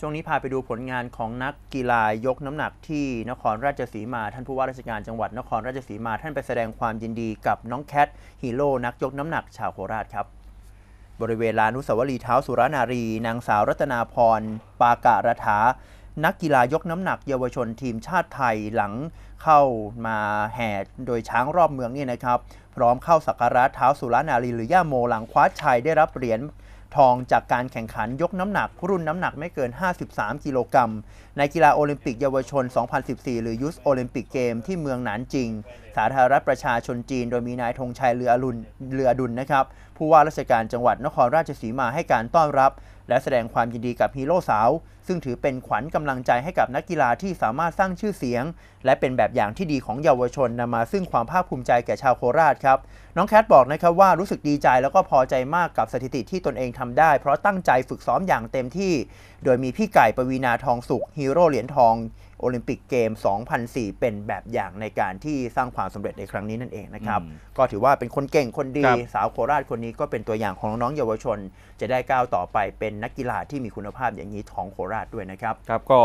ช่วงนี้พาไปดูผลงานของนักกีฬายกน้ำหนักที่นครราชสีมา ท่านผู้ว่าราชการจังหวัดนครราชสีมา ท่านไปแสดงความยินดีกับน้องแคทฮีโร่นักยกน้ำหนักชาวโคราชครับ บริเวณลานอนุสาวรีย์เท้าสุรนารี นางสาวรัตนาพร ปาการถา นักกีฬายกน้ำหนักเยาวชนทีมชาติไทยหลังเข้ามาแห่โดยช้างรอบเมืองนี่นะครับ พร้อมเข้าสักการะเท้าสุรนารีหรือย่าโมหลังคว้าชัยได้รับเหรียญ ทองจากการแข่งขันยกน้ำหนัก รุ่นน้ำหนักไม่เกิน 53 กิโลกรัมในกีฬาโอลิมปิกเยาวชน 2014 หรือยุสโอลิมปิกเกมที่เมืองหนานจิง สาธารณรัฐประชาชนจีน โดยมีนายธงชัยเรืออรุณเรืออดุลนะครับ ผู้ว่าราชการจังหวัดนครราชสีมาให้การต้อนรับ และแสดงความยินดีกับฮีโร่สาว ซึ่งถือเป็นขวัญกำลังใจให้กับนักกีฬาที่สามารถสร้างชื่อเสียง และเป็นแบบอย่างที่ดีของเยาวชนนำมาซึ่งความภาคภูมิใจแก่ชาวโคราชครับน้องแคทบอกนะครับว่ารู้สึกดีใจแล้วก็พอใจมากกับสถิติที่ตนเองทำได้ เพราะตั้งใจฝึกซ้อมอย่างเต็มที่โดยมีพี่ไก่ปวีนาทองสุขฮีโร่เหรียญทองโอลิมปิกเกม 2004 เป็นแบบอย่างในการที่สร้างความสำเร็จในครั้งนี้นั่นเองนะครับอืมก็ถือว่าเป็นคนเก่งคนดีครับสาวโคราชคนนี้ก็เป็นตัวอย่างของน้องๆเยาวชน จะได้ก้าวต่อไปเป็นนักกีฬาที่มีคุณภาพอย่างนี้ของโคราชด้วยนะครับ ครับก็